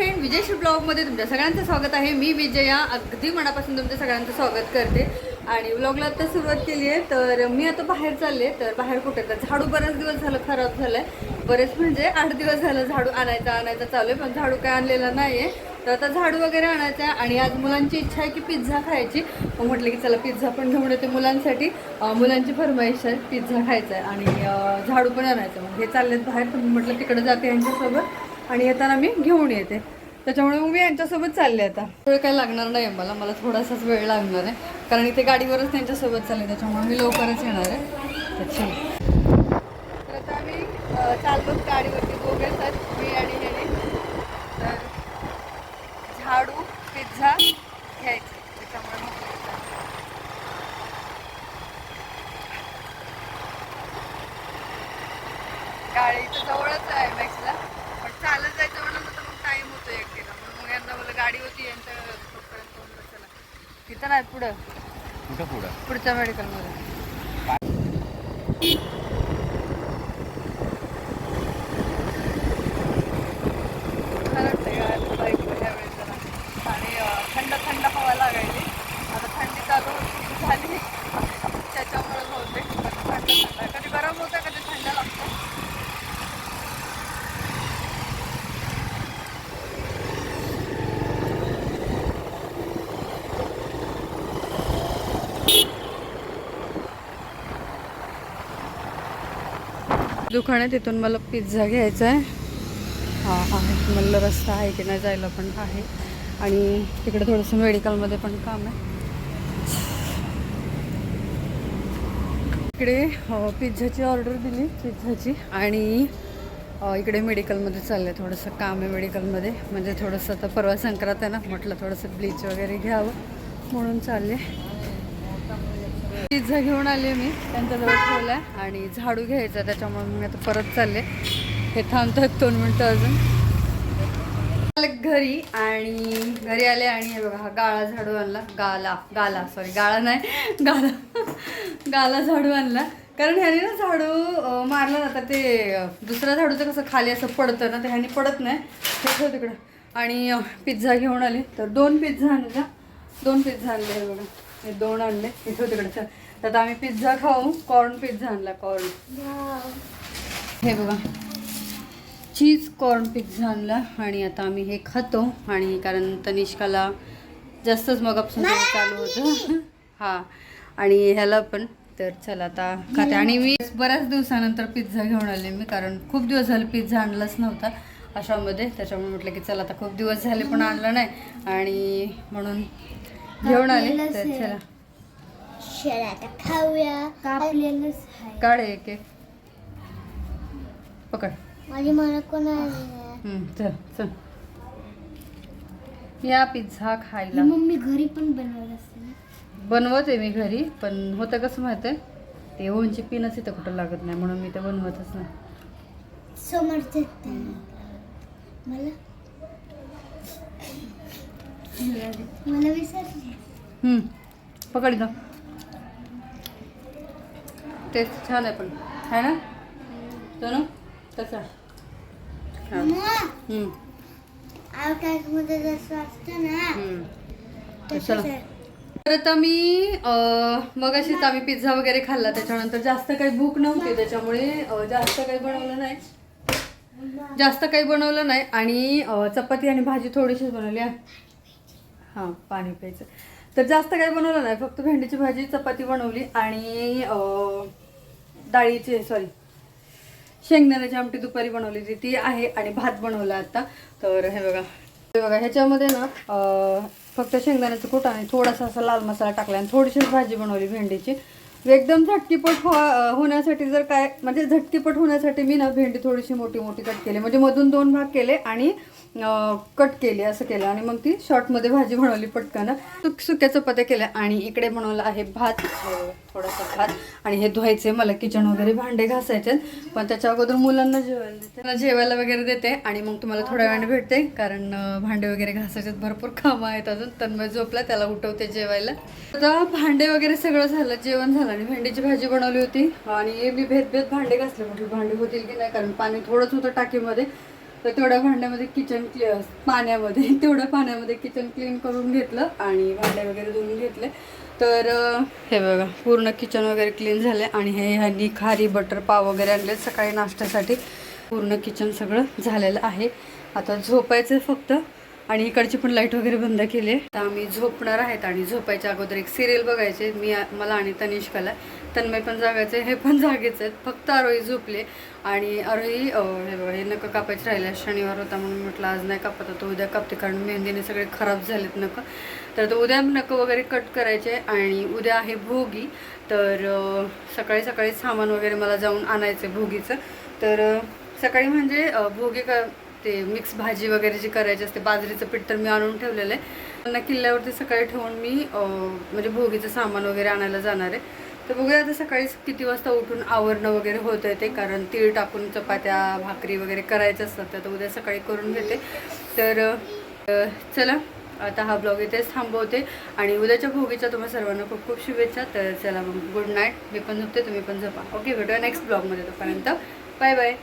Friend विजयश्री ब्लॉगमध्ये तुमच्या सगळ्यांचं स्वागत आहे. मी विजया अगदी मनापासून तुमच्या सगळ्यांचं स्वागत करते. आणि ब्लॉगला आता सुरुवात केली आहे तर मी आता बाहेर चालले तर बाहेर कुठे? तर झाडू बरेच दिवस झालं खराब झालं आहे बरेच म्हणजे आठ दिवस झालं झाडू आणायचा आणायचा चालू आहे पण झाडू काय आणलेला नाही आहे तर आता झाडू वगैरे आणायचं आहे आणि आज मुलांची इच्छा आहे की पिझ्झा खायची. मग म्हटलं की चला पिझ्झा पण घेऊन येते मुलांसाठी. मुलांची फरमाईश आहे पिझ्झा खायचा आहे आणि झाडू पण आणायचं मग हे चाललेत बाहेर तर म्हटलं तिकडे जाते यांच्यासोबत. आणि येताना मी घेऊन येते. त्याच्यामुळे मग मी यांच्यासोबत चालले आता. वेळ काय लागणार नाही मला. मला थोडासाच वेळ लागणार आहे. कारण इथे गाडीवरच त्यांच्यासोबत चालले. त्याच्यामुळे मी लवकरच येणार आहे. तर आता आम्ही अं, चाललो गाडीवरती. दोघेच आहेत मी आणि ह्याने तर झाडू पिझ्झा घ्यायचं. त्याच्यामुळे मग गाडी तर जवळच आहे मॅक्सला पण चालत जायचं म्हणलं तर मग टाईम होतो एकटीला म्हणून मग यांना मला गाडी होती यांच्या तोपर्यंत म्हणलं चला तिथं नाही पुढं? कुठं पुढं. पुढच्या मेडिकलमध्ये छान बाईकवर ह्यावेळेस जरा. आणि अं, थंड थंड हवा लागायची. आता थंडी चालू झाली. त्याच्यामुळे होते थंड थंड कधी गरम होतं कधी थंड लागतं दुकान आहे तिथून मला पिझ्झा घ्यायचा आहे हा आहे. म्हणलं रस्ता आहे की नाही जायला पण आहे. आणि तिकडे थोडंसं मेडिकलमध्ये पण काम आहे. इकडे पिझ्झाची ऑर्डर दिली पिझ्झाची आणि इकडे मेडिकलमध्ये चाललं आहे थोडंसं काम आहे मेडिकलमध्ये म्हणजे थोडंसं आता परवा संक्रांत आहे ना म्हटलं थोडंसं ब्लीच वगैरे घ्यावं म्हणून चालले. पिझ्झा घेऊन आले मी त्यांच्याजवळ ठेवला आणि झाडू घ्यायचा त्याच्यामुळे मी आता परत चालले. हे थांबतात दोन मिनटं अजून. आले घरी आणि घरी आले आणि हे बघा हा गाळा झाडू आणला. गाला गाला सॉरी गाळा नाही गाला. गाला झाडू आणला. कारण ह्याने ना झाडू मारलं जातं ते दुसऱ्या झाडूचं कसं खाली असं पडतं ना ते ह्याने पडत नाही. हे तिकडं. आणि पिझ्झा घेऊन आले. तर दोन पिझ्झा आणला दोन पिझ्झा आणले हे बघा. हे दोन आणले. हे ठेव तिकडे चल. तर आता आम्ही पिझ्झा खाऊ. कॉर्न पिझ्झा आणला कॉर्न. हे बघा. चीज कॉर्न पिझ्झा आणला आणि आता आम्ही हे खातो. आणि कारण तनिष्काला जास्तच मगापासून तरी चालू होतं. हां. आणि ह्याला पण. तर चला आता खाते. आणि मी बऱ्याच दिवसानंतर पिझ्झा घेऊन आले मी कारण खूप दिवस झाले पिझ्झा आणलाच नव्हता अशामध्ये. त्याच्यामुळे म्हटलं की चला आता खूप दिवस झाले पण आणलं नाही. आणि म्हणून घेऊन आले? तर चला. चला आता खाऊया. कापलेलंच आहे. काढ एक एक. पकड. माझी मला कोण हम्म, चल चल. या पिझ्झा खायला. मम्मी घरी पण बनवत असते ना? बनवते मी घरी पण होतं कसं माहिती आहे? ते ओव्हनची पिनच इथं कुठं लागत नाही म्हणून मी ते बनवतच नाही. समर्थ मला मला विसरली हम्म, पकड इथं. टेस्ट छान आहे पण. आहे ना? हा. हम्म, आउटॅकमध्ये जसं असतं ना चला. आहे. तर आता मी मग अशीच आम्ही पिझ्झा वगैरे खाल्ला. त्याच्यानंतर जास्त काही भूक नव्हती. त्याच्यामुळे जास्त काही बनवलं नाही. जास्त काही बनवलं नाही. आणि चपाती आणि भाजी थोडीशीच बनवली हां पाणी प्यायचं. तर जास्त काही बनवलं नाही फक्त भेंडीची भाजी चपाती बनवली आणि डाळीची सॉरी शेंगदाण्याची आमटी दुपारी बनवलेली ती आहे आणि भात बनवला आता. तर हे बघा हे बघा ह्याच्यामध्ये ना फक्त शेंगदाण्याचं कूट आणि थोडासा असा लाल मसाला टाकला आणि थोडीशी भाजी बनवली भेंडीची. एकदम झटकीपट हो होण्यासाठी जर काय म्हणजे झटकीपट होण्यासाठी मी ना भेंडी थोडीशी मोठी मोठी कट केली. म्हणजे मधून दोन भाग केले आणि कट केले असं केलं. आणि मग ती शॉर्टमध्ये भाजी बनवली पटकन. सुक सुक्या चपात्या केल्या आणि इकडे बनवलं आहे भात. थोडासा भात. आणि हे धुवायचे मला किचन वगैरे भांडे घासायचे पण त्याच्या अगोदर मुलांना जेवायला देते. त्यांना जेवायला वगैरे देते. आणि मग तुम्हाला थोड्या वेळाने भेटते. कारण भांडे वगैरे घासायचे भरपूर कामं आहेत अजून. तन्मय झोपला. त्याला उठवते जेवायला. आता भांडे वगैरे सगळं झालं. जेवण झालं. आणि भेंडीची भाजी बनवली होती. आणि मी भेद भेद भांडे घासले. म्हटलं भांडे होतील की नाही? कारण पाणी थोडंच होतं टाकीमध्ये. तर तेवढ्या भांड्यामध्ये किचन क्लिअर पाण्यामध्ये तेवढ्या पाण्यामध्ये किचन क्लीन करून घेतलं आणि भांडे वगैरे धुवून घेतले. तर हे बघा पूर्ण किचन वगैरे क्लीन झाले आणि हे ह्यांनी खारी बटर पाव वगैरे आणले सकाळी नाश्त्यासाठी. पूर्ण किचन सगळं झालेलं आहे. आता झोपायचं फक्त. आणि इकडची पण लाइट वगैरे बंद केली. आहे तर आम्ही झोपणार आहेत आणि झोपायच्या अगोदर एक सिरियल बघायचे. मी मला आणि तनिष्काला. तन्मय पण जागायचे हे पण जागेच आहेत. फक्त आरोही झोपले. आणि आरोही हे बघा नकं कापायचे राहिले शनिवार होता म्हणून म्हटलं आज नाही कापत तो उद्या कापते. कारण मेहंदीने सगळे खराब झालेत नकं. तर तो उद्या नकं वगैरे कट करायचे आणि उद्या आहे भोगी. तर सकाळी सकाळी सामान वगैरे मला जाऊन आणायचं आहे भोगीचं. तर सकाळी म्हणजे भोगी का ते मिक्स भाजी वगैरे जी करायची असते बाजरीचं पीठ तर मी आणून ठेवलेलं आहे. त्यांना किल्ल्यावरती सकाळी ठेवून मी म्हणजे भोगीचं सामान वगैरे आणायला जाणार आहे. तर बघूया आता सकाळी किती वाजता उठून आवरणं वगैरे होत आहे ते कारण तीळ टाकून चपात्या भाकरी वगैरे करायच्या असतात तर उद्या सकाळी करून घेते. तर चला आता हा ब्लॉग इथेच थांबवते आणि उद्याच्या भोगीच्या तुम्हाला सर्वांना खूप खूप शुभेच्छा. तर चला मग गुड नाईट. मी पण झोपते तुम्ही पण झोपा. ओके भेटूया नेक्स्ट ब्लॉगमध्ये तोपर्यंत. Bye bye.